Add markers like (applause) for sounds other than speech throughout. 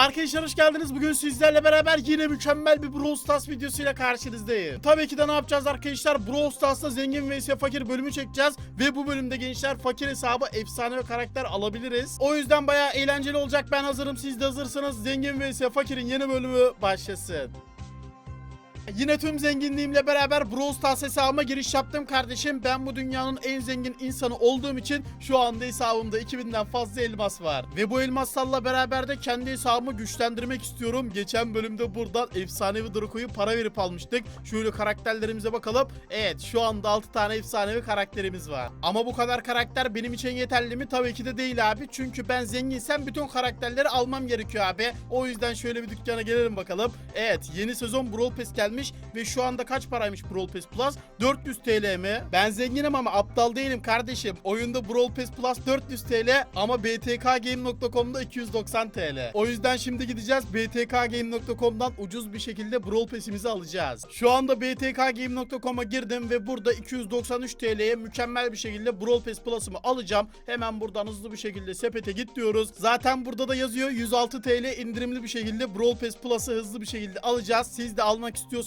Arkadaşlar hoş geldiniz. Bugün sizlerle beraber yine mükemmel bir Brawl Stars videosuyla karşınızdayım. Tabii ki de ne yapacağız arkadaşlar? Brawl Stars'ta zengin vs fakir bölümü çekeceğiz. Ve bu bölümde gençler fakir hesabı efsane ve karakter alabiliriz. O yüzden bayağı eğlenceli olacak. Ben hazırım. Siz de hazırsanız zengin vs fakirin yeni bölümü başlasın. Yine tüm zenginliğimle beraber Brawl Stars hesabıma giriş yaptım kardeşim. Ben bu dünyanın en zengin insanı olduğum için şu anda hesabımda 2000'den fazla elmas var. Ve bu elmaslarla beraber de kendi hesabımı güçlendirmek istiyorum. Geçen bölümde buradan efsanevi Draco'yu para verip almıştık. Şöyle karakterlerimize bakalım. Evet şu anda 6 tane efsanevi karakterimiz var. Ama bu kadar karakter benim için yeterli mi? Tabii ki de değil abi. Çünkü ben zenginsem bütün karakterleri almam gerekiyor abi. O yüzden şöyle bir dükkana gelelim bakalım. Evet yeni sezon Brawl Pass gelmiş ve şu anda kaç paraymış Brawl Pass Plus? 400 TL mi? Ben zenginim ama aptal değilim kardeşim. Oyunda Brawl Pass Plus 400 TL ama btkgame.com'da 290 TL. O yüzden şimdi gideceğiz btkgame.com'dan ucuz bir şekilde Brawl Pass'imizi alacağız. Şu anda btkgame.com'a girdim ve burada 293 TL'ye mükemmel bir şekilde Brawl Pass Plus'ımı alacağım. Hemen buradan hızlı bir şekilde sepete git diyoruz. Zaten burada da yazıyor 106 TL indirimli bir şekilde Brawl Pass Plus'ı hızlı bir şekilde alacağız. Siz de almak istiyorsanız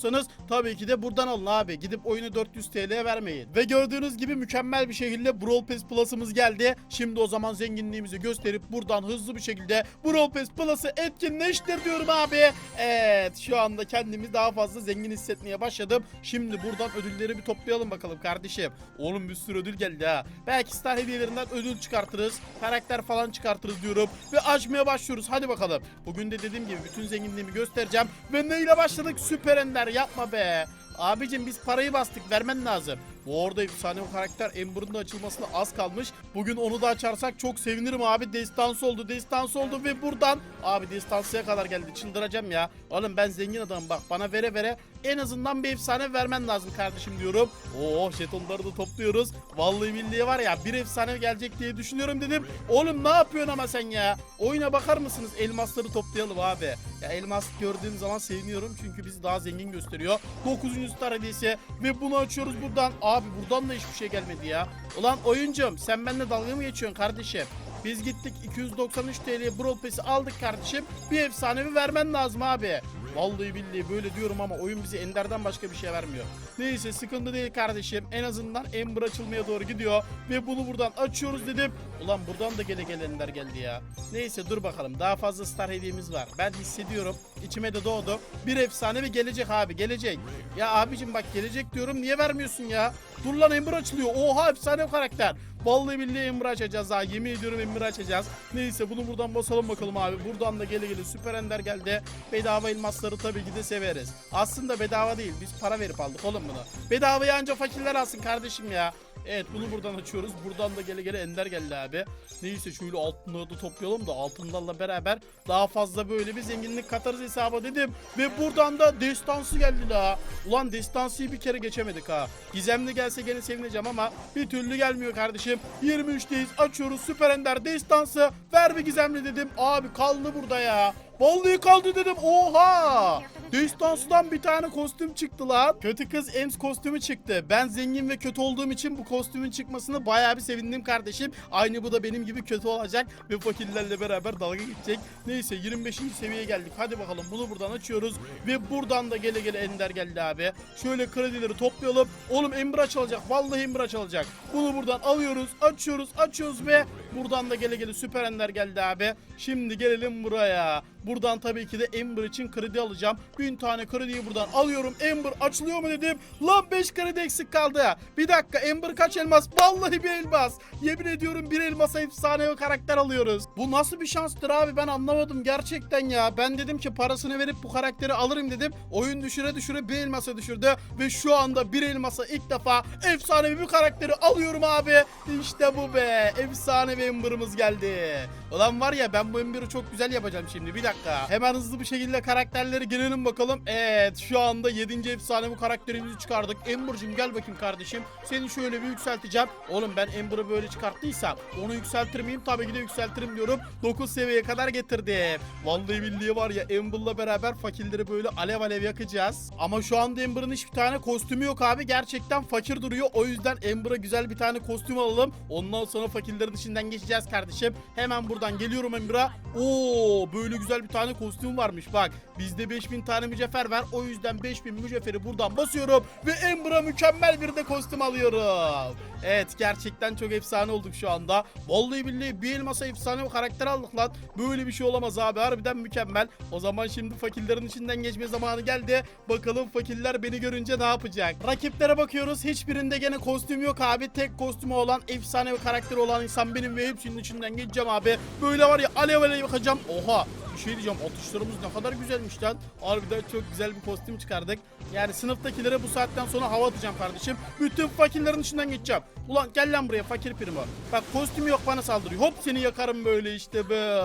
tabii ki de buradan alın abi. Gidip oyunu 400 TL'ye vermeyin. Ve gördüğünüz gibi mükemmel bir şekilde Brawl Pass Plus'ımız geldi. Şimdi o zaman zenginliğimizi gösterip buradan hızlı bir şekilde Brawl Pass Plus'ı etkinleştir diyorum abi. Evet şu anda kendimi daha fazla zengin hissetmeye başladım. Şimdi buradan ödülleri bir toplayalım bakalım kardeşim. Oğlum bir sürü ödül geldi ha. Belki star hediyelerinden ödül çıkartırız. Karakter falan çıkartırız diyorum. Ve açmaya başlıyoruz. Hadi bakalım. Bugün de dediğim gibi bütün zenginliğimi göstereceğim. Ve neyle başladık? Süper Ender yapma be. Abicim biz parayı bastık vermen lazım. Bu arada efsane o karakter Amber'ın da açılmasına az kalmış. Bugün onu da açarsak çok sevinirim abi. Destansı oldu, destansı oldu ve buradan abi destansıya kadar geldi. Çıldıracağım ya. Oğlum ben zengin adamım bak bana vere vere en azından bir efsane vermen lazım kardeşim diyorum. Oo jetonları da topluyoruz. Vallahi billahi var ya bir efsane gelecek diye düşünüyorum dedim. Oğlum ne yapıyorsun ama sen ya? Oyuna bakar mısınız? Elmasları toplayalım abi. Ya elmas gördüğüm zaman seviniyorum çünkü bizi daha zengin gösteriyor. 9. star hediyesi ve bunu açıyoruz buradan. Abi buradan da hiçbir şey gelmedi ya. Ulan oyuncum sen benimle dalga mı geçiyorsun kardeşim? Biz gittik 293 TL Brawl Pass'i aldık kardeşim. Bir efsanevi vermen lazım abi. Vallahi billahi böyle diyorum ama oyun bize Ender'den başka bir şey vermiyor. Neyse sıkıntı değil kardeşim. En azından Ember açılmaya doğru gidiyor. Ve bunu buradan açıyoruz dedim. Ulan buradan da gele gele Ender geldi ya. Neyse dur bakalım. Daha fazla star hediyemiz var. Ben hissediyorum. İçime de doğdu. Bir efsane ve gelecek abi gelecek. Ya abicim bak gelecek diyorum. Niye vermiyorsun ya? Dur lan Ember açılıyor. Oha efsane karakter. Vallahi billahi Ember açacağız ha. Yemin ediyorum Ember açacağız. Neyse bunu buradan basalım bakalım abi. Buradan da gele gele süper ender geldi. Bedava elmasları tabii ki de severiz. Aslında bedava değil. Biz para verip aldık oğlum bunu. Bedavayı anca fakirler alsın kardeşim ya. Evet bunu buradan açıyoruz. Buradan da gele gele ender geldi abi. Neyse şöyle altınları da toplayalım da altınlarla beraber daha fazla böyle bir zenginlik katarız hesaba dedim. Ve buradan da destansı geldi la. Ulan destansıyı bir kere geçemedik ha. Gizemli gelse gene sevineceğim ama bir türlü gelmiyor kardeşim. 23'teyiz açıyoruz süper ender destansı. Ver bir gizemli dedim. Abi kaldı burada ya. Vallahi kaldı dedim. Oha! Destansıdan bir tane kostüm çıktı lan. Kötü kız Ems kostümü çıktı. Ben zengin ve kötü olduğum için bu kostümün çıkmasına bayağı bir sevindim kardeşim. Aynı bu da benim gibi kötü olacak ve fakirlerle beraber dalga geçecek. Neyse 25. seviyeye geldik. Hadi bakalım bunu buradan açıyoruz ve buradan da gele gele Ender geldi abi. Şöyle kredileri toplayalım. Oğlum Ember açılacak. Vallahi Ember açılacak. Bunu buradan alıyoruz, açıyoruz, açıyoruz ve buradan da gele gele Süper Ender geldi abi. Şimdi gelelim buraya. Buradan tabii ki de Ember için kredi alacağım. 1000 tane krediyi buradan alıyorum. Ember açılıyor mu dedim. Lan 5 kredi eksik kaldı. Bir dakika Ember kaç elmas? Vallahi bir elmas. Yemin ediyorum bir elmasa efsane karakter alıyoruz. Bu nasıl bir şanstır abi ben anlamadım gerçekten ya. Ben dedim ki parasını verip bu karakteri alırım dedim. Oyun düşüre düşüre bir elmasa düşürdü. Ve şu anda bir elmasa ilk defa efsane bir karakteri alıyorum abi. İşte bu be. Efsane bir Ember'ımız geldi. Ulan var ya ben bu Ember'ı çok güzel yapacağım şimdi. Bir dakika. Hemen hızlı bir şekilde karakterleri girelim bakalım. Evet şu anda 7. efsane bu karakterimizi çıkardık. Ember'cim gel bakayım kardeşim. Seni şöyle bir yükselteceğim. Oğlum ben Ember'ı böyle çıkarttıysam onu yükseltir miyim? Tabii ki de yükseltirim diyorum. 9 seviyeye kadar getirdim. Vallahi billahi var ya Ember'la beraber fakirleri böyle alev alev yakacağız. Ama şu anda Ember'ın hiçbir tane kostümü yok abi. Gerçekten fakir duruyor. O yüzden Ember'a güzel bir tane kostüm alalım. Ondan sonra fakirlerin içinden geçeceğiz kardeşim. Hemen buradan geliyorum Emrah. Oo böyle güzel bir tane kostüm varmış bak. Bizde 5000 tane mücevher var. O yüzden 5000 mücevheri buradan basıyorum ve Emrah mükemmel bir de kostüm alıyorum. Evet gerçekten çok efsane olduk şu anda. Vallahi billahi bir elmasa efsane bir karakter aldık lan. Böyle bir şey olamaz abi harbiden mükemmel. O zaman şimdi fakirlerin içinden geçme zamanı geldi. Bakalım fakirler beni görünce ne yapacak? Rakiplere bakıyoruz. Hiçbirinde gene kostüm yok abi. Tek kostümü olan efsane bir karakteri olan insan benim ve hepsinin içinden geçeceğim abi. Böyle var ya alev alev yakacağım. Oha şey diyeceğim atışlarımız ne kadar güzelmiş lan. Harbiden çok güzel bir kostüm çıkardık. Yani sınıftakilere bu saatten sonra hava atacağım kardeşim. Bütün fakirlerin içinden geçeceğim. Ulan gel lan buraya fakir primo. Bak kostüm yok bana saldırıyor. Hop seni yakarım böyle işte be.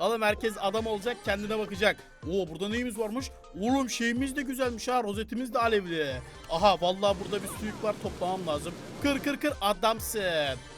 Oğlum herkes adam olacak kendine bakacak. Oo burada neyimiz varmış? Oğlum şeyimiz de güzelmiş ha. Rozetimiz de alevli. Aha vallahi burada bir suyuk var toplamam lazım. Kır kır kır adamsın.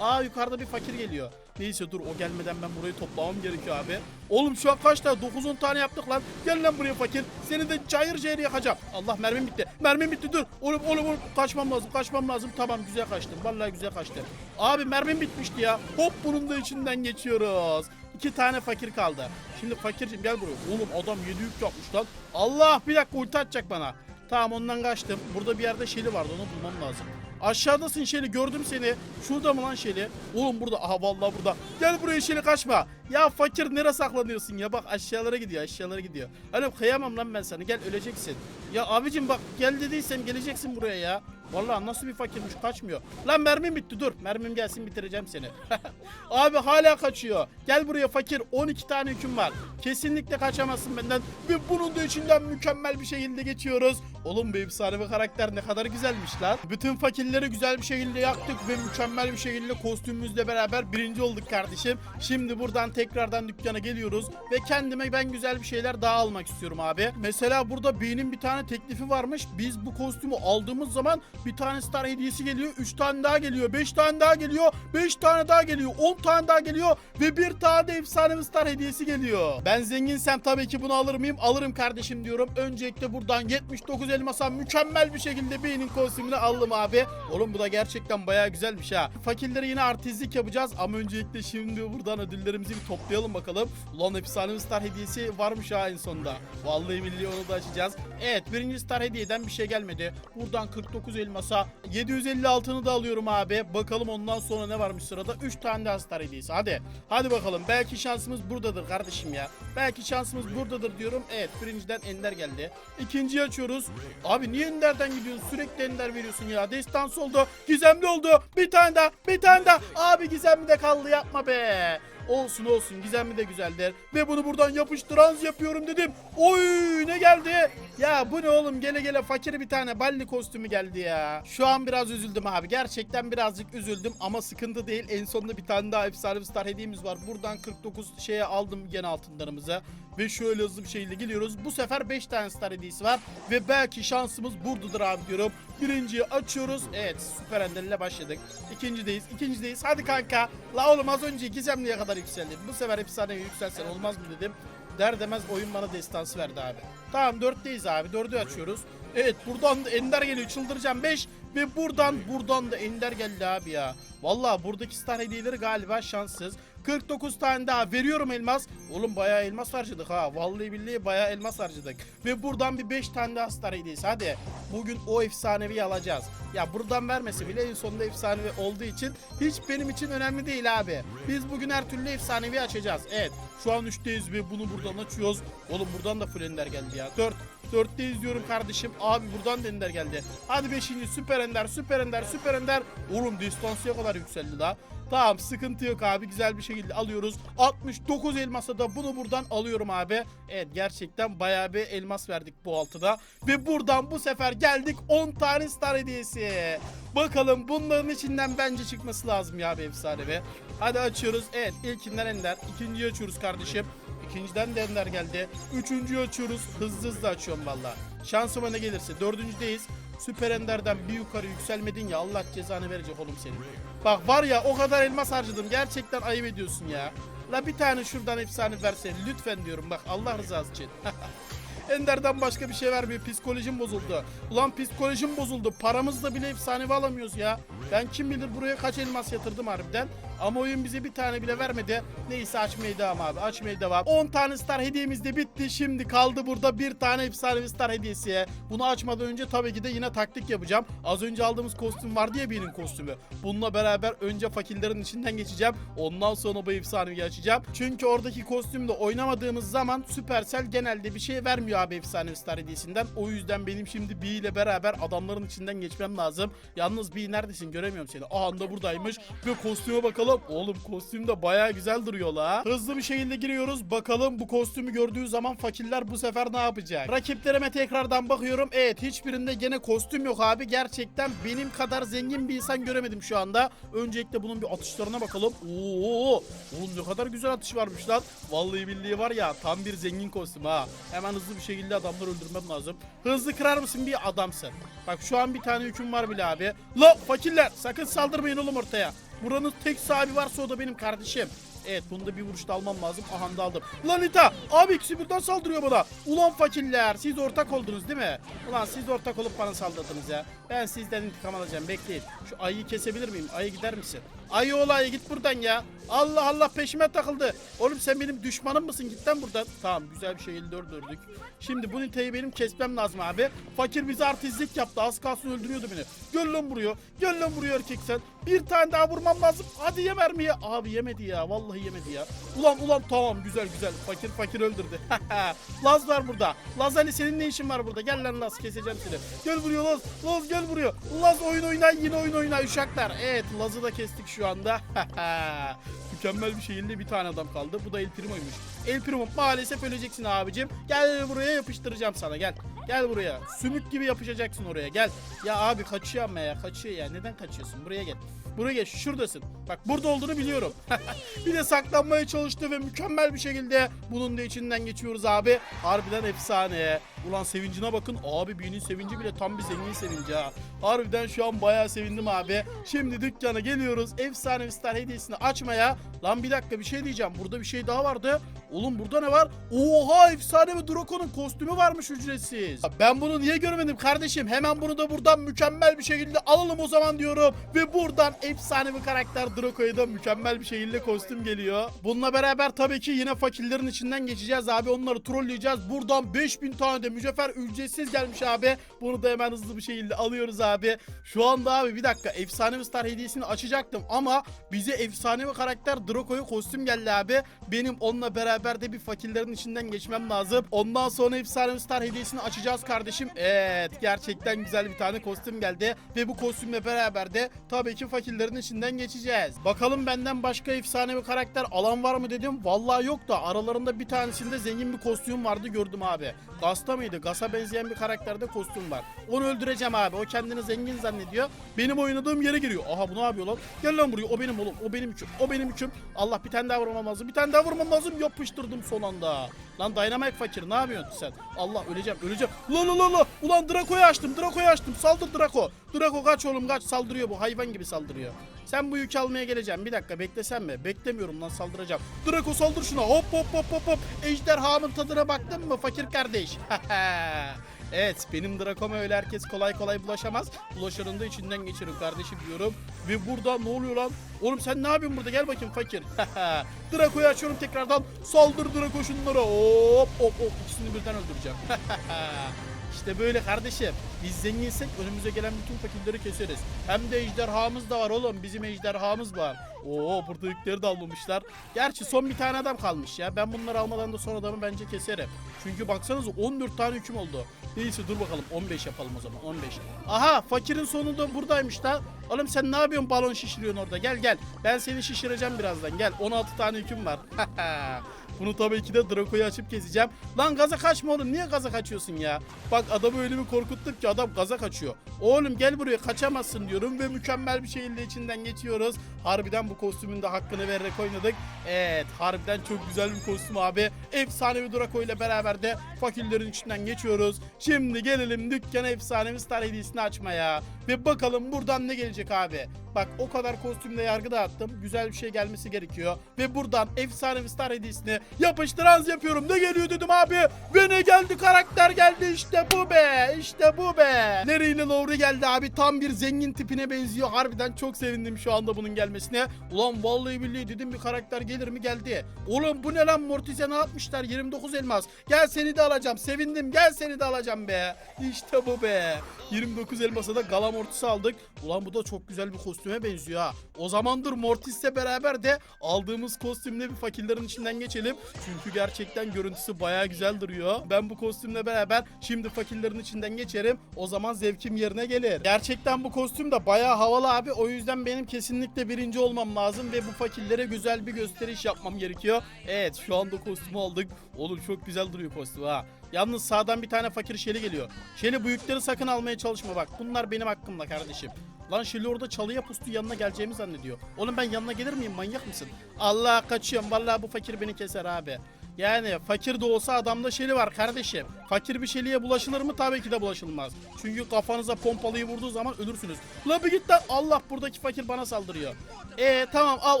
Aa yukarıda bir fakir geliyor. Neyse dur o gelmeden ben burayı toplamam gerekiyor abi. Oğlum şu an kaç tane? 9-10 tane yaptık lan. Gel lan buraya fakir. Seni de cayır cayır yakacağım. Allah mermim bitti. Mermim bitti dur. Oğlum oğlum oğlum kaçmam lazım. Kaçmam lazım. Tamam güzel kaçtım. Vallahi güzel kaçtım. Abi mermim bitmişti ya. Hop bunun da içinden geçiyoruz. İki tane fakir kaldı. Şimdi fakircim gel buraya. Oğlum adam 7 yük yapmış lan. Allah bir dakika ulti atacak bana. Tamam ondan kaçtım. Burada bir yerde Şeli vardı onu bulmam lazım. Aşağıdasın Şeli gördüm seni. Şurada mı lan Şeli? Oğlum burada. Aha vallahi burada. Gel buraya Şeli kaçma. Ya fakir nereye saklanıyorsun ya? Bak aşağılara gidiyor aşağılara gidiyor. Hani kıyamam lan ben sana. Gel öleceksin. Ya abicim bak gel dediysem geleceksin buraya ya. Vallahi nasıl bir fakirmiş kaçmıyor. Lan mermim bitti dur. Mermim gelsin bitireceğim seni. (laughs) Abi hala kaçıyor. Gel buraya fakir. 12 tane hüküm var. Kesinlikle kaçamazsın benden. Ve bunun da içinden mükemmel bir şekilde geçiyoruz. Oğlum bu efsane bir karakter ne kadar güzelmiş lan. Bütün fakirleri güzel bir şekilde yaktık ve mükemmel bir şekilde kostümümüzle beraber birinci olduk kardeşim. Şimdi buradan tekrardan dükkana geliyoruz ve kendime ben güzel bir şeyler daha almak istiyorum abi. Mesela burada B'nin bir tane teklifi varmış. Biz bu kostümü aldığımız zaman bir tane star hediyesi geliyor. 3 tane daha geliyor. 5 tane daha geliyor. 5 tane daha geliyor. 10 tane daha geliyor. Ve bir tane de efsane star hediyesi geliyor. Ben zenginsem tabii ki bunu alır mıyım? Alırım kardeşim diyorum. Öncelikle buradan 79 elmasa mükemmel bir şekilde B'nin kostümünü aldım abi. Oğlum bu da gerçekten bayağı güzelmiş ha. Fakirlere yine artistlik yapacağız ama öncelikle şimdi buradan ödüllerimizi bir toplayalım bakalım. Ulan efsane star hediyesi varmış ha en sonunda. Vallahi billahi onu da açacağız. Evet birinci star hediyeden bir şey gelmedi. Buradan 49 elmasa 750 altını da alıyorum abi. Bakalım ondan sonra ne varmış sırada. 3 tane daha star hediyesi. Hadi. Hadi bakalım. Belki şansımız buradadır kardeşim ya. Belki şansımız buradadır diyorum. Evet birinciden Ender geldi. İkinciyi açıyoruz. Abi niye Ender'den gidiyorsun? Sürekli Ender veriyorsun ya. Destans oldu. Gizemli oldu. Bir tane daha. Bir tane daha. Abi gizemli de kaldı yapma be. Olsun olsun gizemli de güzeldir. Ve bunu buradan yapıştırans yapıyorum dedim. Oy ne geldi? Ya bu ne oğlum gele gele fakir bir tane balli kostümü geldi ya. Şu an biraz üzüldüm abi. Gerçekten birazcık üzüldüm ama sıkıntı değil. En sonunda bir tane daha efsane bir star hediyemiz var. Buradan 49 şeye aldım gene altınlarımızı. Ve şöyle hızlı bir şekilde gidiyoruz. Bu sefer 5 tane star hediyesi var. Ve belki şansımız buradadır abi diyorum. Birinciyi açıyoruz. Evet süper ender ile başladık. İkincideyiz. ikincideyiz. Hadi kanka. La oğlum az önce gizemliye kadar yükseldim. Bu sefer efsanevi yükselsen olmaz mı dedim. Der demez oyun bana destansı verdi abi. Tamam dörtteyiz abi. Dördü açıyoruz. Evet buradan da Ender geliyor. Çıldıracağım 5. Ve buradan buradan da Ender geldi abi ya. Vallahi buradaki star hediyeleri galiba şanssız. 49 tane daha veriyorum elmas. Oğlum bayağı elmas harcadık ha. Vallahi billahi bayağı elmas harcadık. Ve buradan bir 5 tane daha star hediyesi. Hadi. Bugün o efsanevi alacağız. Ya buradan vermese bile en sonunda efsanevi olduğu için hiç benim için önemli değil abi. Biz bugün her türlü efsanevi açacağız. Evet. Şu an 3'teyiz ve bunu buradan açıyoruz. Oğlum buradan da full ender geldi ya. 4. 4'te izliyorum kardeşim. Abi buradan da ender geldi. Hadi 5. süper ender, süper ender, süper ender. Oğlum distansıya kadar yükseldi daha. Tamam sıkıntı yok abi güzel bir şekilde alıyoruz. 69 elmasa da bunu buradan alıyorum abi. Evet gerçekten bayağı bir elmas verdik bu altıda. Ve buradan bu sefer geldik 10 tane star hediyesi. Bakalım bunların içinden bence çıkması lazım ya bir efsane be. Hadi açıyoruz. Evet ilkinden ender. İkinciyi açıyoruz kardeşim. İkinciden de ender geldi. Üçüncüyü açıyoruz. Hızlı hızlı açıyorum valla. Şansıma ne gelirse. Dördüncüdeyiz. Süper Ender'den bir yukarı yükselmedin ya Allah cezanı verecek oğlum senin. Bak var ya o kadar elmas harcadım. Gerçekten ayıp ediyorsun ya. La bir tane şuradan efsane versen lütfen diyorum bak Allah rızası için. (laughs) Ender'den başka bir şey vermiyor. Psikolojim bozuldu. Ulan psikolojim bozuldu. Paramızla bile efsanevi alamıyoruz ya. Ben kim bilir buraya kaç elmas yatırdım harbiden. Ama oyun bize bir tane bile vermedi. Neyse açmaya devam abi. Açmaya devam. 10 tane star hediyemiz de bitti. Şimdi kaldı burada bir tane efsanevi star hediyesi. Bunu açmadan önce tabii ki de yine taktik yapacağım. Az önce aldığımız kostüm vardı ya birinin kostümü. Bununla beraber önce fakirlerin içinden geçeceğim. Ondan sonra bu efsanevi açacağım. Çünkü oradaki kostümle oynamadığımız zaman Supercell genelde bir şey vermiyor abi efsanevi star hediyesinden. O yüzden benim şimdi B ile beraber adamların içinden geçmem lazım. Yalnız B neredesin göremiyorum seni. Aa da buradaymış. Ve kostüme bakalım. Oğlum kostüm de baya güzel duruyor la. Hızlı bir şekilde giriyoruz. Bakalım bu kostümü gördüğü zaman fakirler bu sefer ne yapacak? Rakiplerime tekrardan bakıyorum. Evet hiçbirinde gene kostüm yok abi. Gerçekten benim kadar zengin bir insan göremedim şu anda. Öncelikle bunun bir atışlarına bakalım. Oo! Oğlum ne kadar güzel atış varmış lan. Vallahi billahi var ya tam bir zengin kostüm ha. Hemen hızlı bir şekilde adamları öldürmem lazım. Hızlı kırar mısın bir adamsın. Bak şu an bir tane hüküm var bile abi. La fakirler sakın saldırmayın oğlum ortaya. Buranın tek sahibi varsa o da benim kardeşim. Evet bunu da bir vuruşta almam lazım. Aha da aldım. Lan Ita abi ikisi birden saldırıyor bana. Ulan fakirler siz ortak oldunuz değil mi? Ulan siz ortak olup bana saldırdınız ya. Ben sizden intikam alacağım bekleyin. Şu ayıyı kesebilir miyim? Ayı gider misin? Ayı olayı git buradan ya. Allah Allah peşime takıldı. Oğlum sen benim düşmanım mısın? Git lan buradan. Tamam güzel bir şekilde öldürdük. Şimdi bu niteyi benim kesmem lazım abi. Fakir bize artistlik yaptı. Az kalsın öldürüyordu beni. Gel lan buraya. Gel lan buraya erkek sen. Bir tane daha vurmam lazım. Hadi ye mermiyi. Abi yemedi ya. Vallahi yemedi ya. Ulan ulan tamam güzel güzel. Fakir fakir öldürdü. (laughs) Laz var burada. Laz hani senin ne işin var burada? Gel lan Laz keseceğim seni. Gel buraya Laz. Laz gel buraya. Laz oyun oyna yine oyun oyna uşaklar. Evet Laz'ı da kestik şu anda. (laughs) Mükemmel bir şekilde bir tane adam kaldı. Bu da El Primo'ymuş. El Primo maalesef öleceksin abicim. Gel buraya yapıştıracağım sana gel. Gel buraya. Sümük gibi yapışacaksın oraya gel. Ya abi kaçıyor ama ya kaçıyor ya. Neden kaçıyorsun? Buraya gel. Buraya gel şuradasın. Bak burada olduğunu biliyorum. (laughs) bir de saklanmaya çalıştı ve mükemmel bir şekilde bunun da içinden geçiyoruz abi. Harbiden efsane. Ulan sevincine bakın. Abi birinin sevinci bile tam bir zengin sevinci ha. Harbiden şu an bayağı sevindim abi. Şimdi dükkana geliyoruz. Efsane star hediyesini açmaya. Lan bir dakika bir şey diyeceğim. Burada bir şey daha vardı. Oğlum burada ne var? Oha efsane bir Draco'nun kostümü varmış ücretsiz. Ben bunu niye görmedim kardeşim? Hemen bunu da buradan mükemmel bir şekilde alalım o zaman diyorum. Ve buradan efsane bir karakter Draco'ya da mükemmel bir şekilde kostüm geliyor. Bununla beraber tabii ki yine fakirlerin içinden geçeceğiz abi. Onları trolleyeceğiz. Buradan 5000 tane de mücevher ücretsiz gelmiş abi. Bunu da hemen hızlı bir şekilde alıyoruz abi. Şu anda abi bir dakika efsane bir star hediyesini açacaktım ama bize efsane bir karakter Draco'ya kostüm geldi abi. Benim onunla beraber de bir fakirlerin içinden geçmem lazım. Ondan sonra efsane star hediyesini açacağız kardeşim. Evet gerçekten güzel bir tane kostüm geldi. Ve bu kostümle beraber de tabii ki fakirlerin içinden geçeceğiz. Bakalım benden başka efsane bir karakter alan var mı dedim. Vallahi yok da aralarında bir tanesinde zengin bir kostüm vardı gördüm abi. Gasta mıydı? Gas'a benzeyen bir karakterde kostüm var. Onu öldüreceğim abi. O kendini zengin zannediyor. Benim oynadığım yere giriyor. Aha bu ne yapıyor lan? Gel lan buraya. O benim oğlum. O benim hüküm. O benim hüküm. Allah bir tane daha vurmam lazım. Bir tane daha vurmam lazım. Yapıştırdım son anda. Lan Dynamite fakir ne yapıyorsun sen? Allah öleceğim öleceğim. La la la la. Ulan Draco'yu açtım. Draco'yu açtım. Saldır Draco. Draco kaç oğlum kaç. Saldırıyor bu. Hayvan gibi saldırıyor. Sen bu yükü almaya geleceğim. Bir dakika beklesen mi? Beklemiyorum lan saldıracağım. Draco saldır şuna. Hop hop hop hop hop. Ejderhamın tadına baktın mı fakir kardeş? (laughs) Evet benim Draco'ma öyle herkes kolay kolay bulaşamaz. Bulaşanın da içinden geçirin kardeşim diyorum. Ve burada ne oluyor lan? Oğlum sen ne yapıyorsun burada? Gel bakayım fakir. (laughs) Draco'yu açıyorum tekrardan. Saldır Draco şunlara. Hop hop hop. İkisini birden öldüreceğim. (laughs) İşte böyle kardeşim. Biz zenginsek önümüze gelen bütün fakirleri keseriz. Hem de ejderhamız da var oğlum. Bizim ejderhamız var. Oo burada yükleri de almamışlar. Gerçi son bir tane adam kalmış ya. Ben bunları almadan da son adamı bence keserim. Çünkü baksanıza 14 tane hüküm oldu. Neyse dur bakalım 15 yapalım o zaman 15. Aha fakirin sonunda buradaymış da. Oğlum sen ne yapıyorsun balon şişiriyorsun orada gel gel. Ben seni şişireceğim birazdan gel 16 tane hüküm var. (laughs) Bunu tabii ki de Draco'yu açıp keseceğim. Lan gaza kaçma oğlum. Niye gaza kaçıyorsun ya? Bak adamı öyle bir korkuttuk ki adam gaza kaçıyor. Oğlum gel buraya kaçamazsın diyorum ve mükemmel bir şekilde içinden geçiyoruz. Harbiden bu kostümün de hakkını vererek oynadık. Evet harbiden çok güzel bir kostüm abi. Efsanevi Draco ile beraber de fakirlerin içinden geçiyoruz. Şimdi gelelim dükkana efsanevi star hediyesini açmaya. Ve bakalım buradan ne gelecek abi. Bak o kadar kostümle yargı dağıttım. Güzel bir şey gelmesi gerekiyor. Ve buradan efsanevi star hediyesini Yapıştır yapıyorum. Ne geliyor dedim abi. Ve geldi karakter geldi işte bu be. İşte bu be. İle Lowry geldi abi. Tam bir zengin tipine benziyor. Harbiden çok sevindim şu anda bunun gelmesine. Ulan vallahi billahi dedim bir karakter gelir mi geldi. Oğlum bu ne lan Mortis'e ne yapmışlar? 29 elmas. Gel seni de alacağım. Sevindim. Gel seni de alacağım be. İşte bu be. 29 elmasa da Gala Mortis'i aldık. Ulan bu da çok güzel bir kostüme benziyor ha. O zamandır Mortis'le beraber de aldığımız kostümle bir fakirlerin içinden geçelim. Çünkü gerçekten görüntüsü baya güzel duruyor. Ben bu kostümle beraber şimdi fakirlerin içinden geçerim. O zaman zevkim yerine gelir. Gerçekten bu kostüm de baya havalı abi. O yüzden benim kesinlikle birinci olmam lazım ve bu fakirlere güzel bir gösteriş yapmam gerekiyor. Evet şu anda kostümü aldık. Oğlum çok güzel duruyor kostüm ha. Yalnız sağdan bir tane fakir Şeli geliyor. Şeli bu yükleri sakın almaya çalışma bak. Bunlar benim hakkımda kardeşim. Lan Şeli orada çalıya pustu yanına geleceğimi zannediyor. Oğlum ben yanına gelir miyim manyak mısın? Allah kaçıyorum. Vallahi bu fakir beni keser abi. Yani fakir de olsa adamda şeli var kardeşim. Fakir bir şeliye bulaşılır mı? Tabii ki de bulaşılmaz. Çünkü kafanıza pompalıyı vurduğu zaman ölürsünüz. La bir git lan. Allah buradaki fakir bana saldırıyor. E tamam al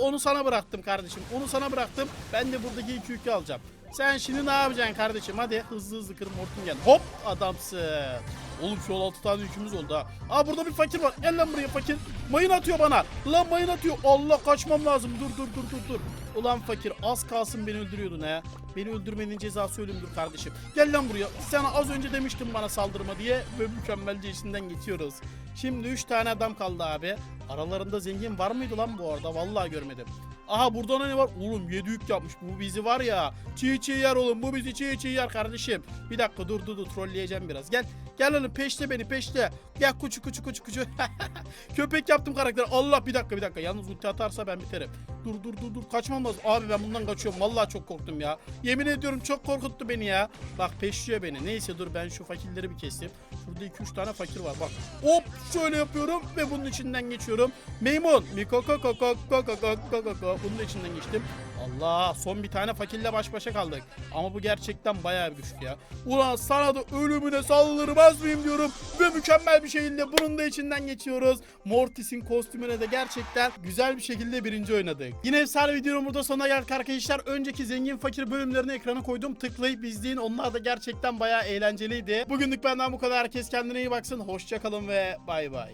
onu sana bıraktım kardeşim. Onu sana bıraktım. Ben de buradaki iki yükü alacağım. Sen şimdi ne yapacaksın kardeşim? Hadi hızlı hızlı kır Mortun gel. Hop adamsın. Oğlum şu an 6 tane yükümüz oldu ha. Aa burada bir fakir var. Gel lan buraya fakir. Mayın atıyor bana. Lan mayın atıyor. Allah kaçmam lazım. Dur dur dur dur dur. Ulan fakir az kalsın beni öldürüyordun ha. Beni öldürmenin cezası ölümdür kardeşim. Gel lan buraya. Sana az önce demiştim bana saldırma diye. Böyle mükemmelce işinden geçiyoruz. Şimdi 3 tane adam kaldı abi. Aralarında zengin var mıydı lan bu arada? Vallahi görmedim. Aha burada ne var? Oğlum 7 yük yapmış. Bu bizi var ya. Çiğ çiğ yer oğlum. Bu bizi çiğ çiğ yer kardeşim. Bir dakika dur dur dur. Trolleyeceğim biraz. Gel. Gel oğlum peşte beni peşte. Gel kuçu kuçu kuçu kuçu. (laughs) Köpek yaptım karakter. Allah bir dakika bir dakika. Yalnız ulti atarsa ben biterim. Dur dur dur dur. Kaçmam lazım. Abi ben bundan kaçıyorum. Vallahi çok korktum ya. Yemin ediyorum çok korkuttu beni ya. Bak peşliyor beni. Neyse dur ben şu fakirleri bir keseyim. Şurada 2-3 tane fakir var. Bak. Hop şöyle yapıyorum ve bunun içinden geçiyorum. Meymun. Mikoko koko koko koko koko. Bunun da içinden geçtim. Allah son bir tane fakirle baş başa kaldık. Ama bu gerçekten bayağı güçlü ya. Ulan sana da ölümüne saldırmaz mıyım diyorum. Ve mükemmel bir şekilde bunun da içinden geçiyoruz. Mortis'in kostümüne de gerçekten güzel bir şekilde birinci oynadık. Yine efsane videonun burada sonuna geldik arkadaşlar. Önceki zengin fakir bölümlerini ekrana koydum. Tıklayıp izleyin. Onlar da gerçekten bayağı eğlenceliydi. Bugünlük benden bu kadar. Herkes kendine iyi baksın. Hoşçakalın ve bay bay.